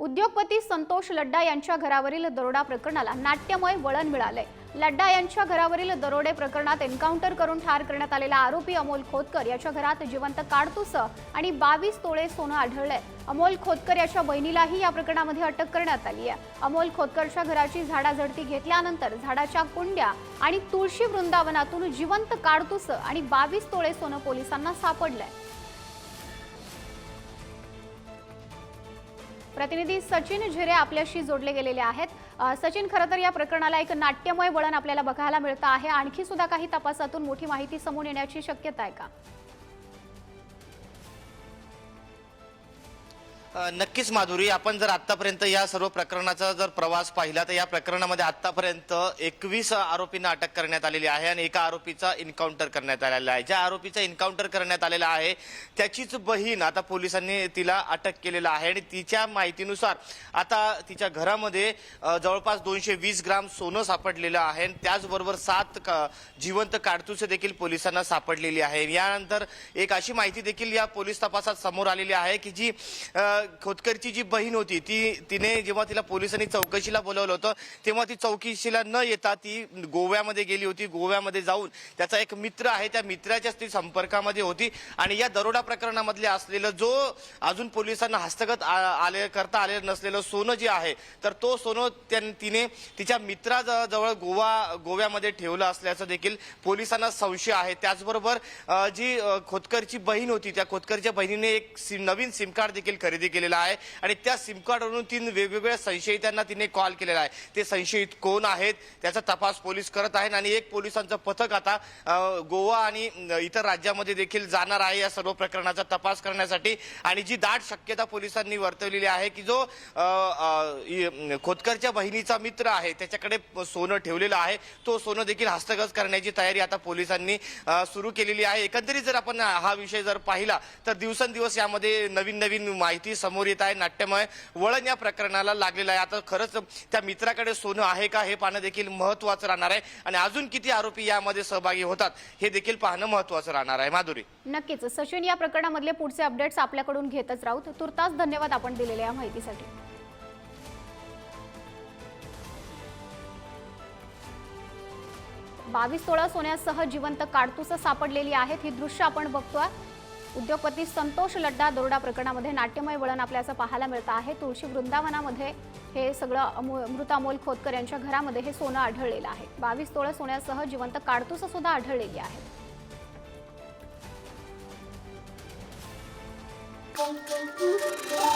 उद्योगपती संतोष लड्डा यांच्या घरावरील दरोडा प्रकरणाला नाट्यमय वळण मिळालंय. लड्डा यांच्या घरावरील दरोडे प्रकरणात एन्काउंटर करून ठार करण्यात आलेला आरोपी अमोल खोतकर याच्या घरात जिवंत काडतुस आणि बावीस तोळे सोनं आढळलंय. अमोल खोतकर याच्या बहिणीलाही या प्रकरणामध्ये अटक करण्यात आली आहे. अमोल खोतकरच्या घराची झाडाझडती घेतल्यानंतर झाडाच्या कुंड्या आणि तुळशी वृंदावनातून जिवंत काडतुस आणि बावीस तोळे सोनं पोलिसांना सापडलंय. प्रतिनिधी सचिन झिरे आपल्याशी जोडले गेलेले आहेत. सचिन खरं तर या प्रकरणाला एक नाट्यमय वळण आपल्याला बघायला मिळतं आहे. आणखी सुद्धा काही तपासातून मोठी माहिती समोर येण्याची शक्यता आहे का? नक्कीच माधुरी आपण जर आतापर्यंत या सर्व प्रकरणाचा जर प्रवास पाहिला तर या प्रकरणामध्ये आतापर्यंत एकवीस आरोपींना अटक करण्यात आलेली आहे आणि एका आरोपीचा इन्काउंटर करण्यात आलेला आहे. ज्या आरोपीचा इन्काउंटर करण्यात आलेला आहे त्याचीच बहीण आता पोलिसांनी तिला अटक केलेला आहे आणि तिच्या माहितीनुसार आता तिच्या घरामध्ये जवळपास दोनशे वीस ग्राम सोनं सापडलेलं आहे आणि त्याचबरोबर सात का जिवंत काडतुसे देखील पोलिसांना सापडलेली आहे. यानंतर एक अशी माहिती देखील या पोलीस तपासात समोर आलेली आहे की जी खोतकरची जी बहीण होती ती तिने जेव्हा तिला पोलिसांनी चौकशीला बोलवलं होतं तेव्हा ती चौकशीला न येता ती गोव्यामध्ये गेली होती. गोव्यामध्ये जाऊन त्याचा एक मित्र आहे त्या मित्राच्याच ती संपर्कामध्ये होती आणि या दरोडा प्रकरणामधले असलेलं जो अजून पोलिसांना हस्तगत आ- आले करता आलेलं नसलेलं सोनं जे आहे तर तो सोनं त्यां- तिने तिच्या मित्राजवळ गोवा गोव्यामध्ये ठेवलं असल्याचं देखील पोलिसांना संशय आहे. त्याचबरोबर जी खोतकरची बहीण होती त्या खोतकरच्या बहिणीने एक सिम नवीन सिम कार्ड देखील खरेदी केलेला आहे. आणि त्या सिम कार्डवरून तीन वेगवेगळ्या संशयितांना तिने कॉल केलेला आहे. ते संशयित कोण आहेत त्याचा तपास पोलीस करत आहेत आणि एक पोलिसांचं पथक आता गोवा आणि इतर राज्यामध्ये देखील जाणार आहे या सर्व प्रकरणाचा तपास करण्यासाठी. आणि जी दाट शक्यता पोलिसांनी वर्तवलेली आहे की जो खोतकरच्या बहिणीचा मित्र आहे त्याच्याकडे सोनं ठेवलेलं आहे तो सोनं देखील हस्तगत करण्याची तयारी आता पोलिसांनी सुरू केलेली आहे. एकंदरीत जर आपण हा विषय जर पाहिला तर दिवसेंदिवस यामध्ये नवीन नवीन माहिती समोर येत आहे. नाट्यमय वळण या प्रकरणाला लागलेलं आहे. आता खरंच त्या मित्राकडे सोनं आहे का हे पाहणं देखील महत्वाचं राहणार आहे. आणि अजून किती आरोपी यामध्ये सहभागी होतात हे देखील पाहणं महत्वाचं राहणार आहे. माधुरी. नक्कीच. सचिन या प्रकरणामधले पुढचे अपडेट्स आपल्याकडून घेतच राहू. तुर्तास धन्यवाद आपण दिलेल्या या माहितीसाठी. बावीस तोळा सोन्यासह जिवंत काडतुस सापडलेली आहेत ही दृश्य आपण बघतोय. उद्योगपती संतोष लड्डा दरोडा प्रकरणामध्ये नाट्यमय वळण आपल्याला पाहायला मिळतं आहे तुळशी वृंदावनामध्ये हे सगळं अमो मृत अमोल खोतकर यांच्या घरामध्ये हे सोनं आढळलेलं आहे बावीस तोळं सोन्यासह जिवंत काडतुस सुद्धा आढळलेली आहेत Thank you.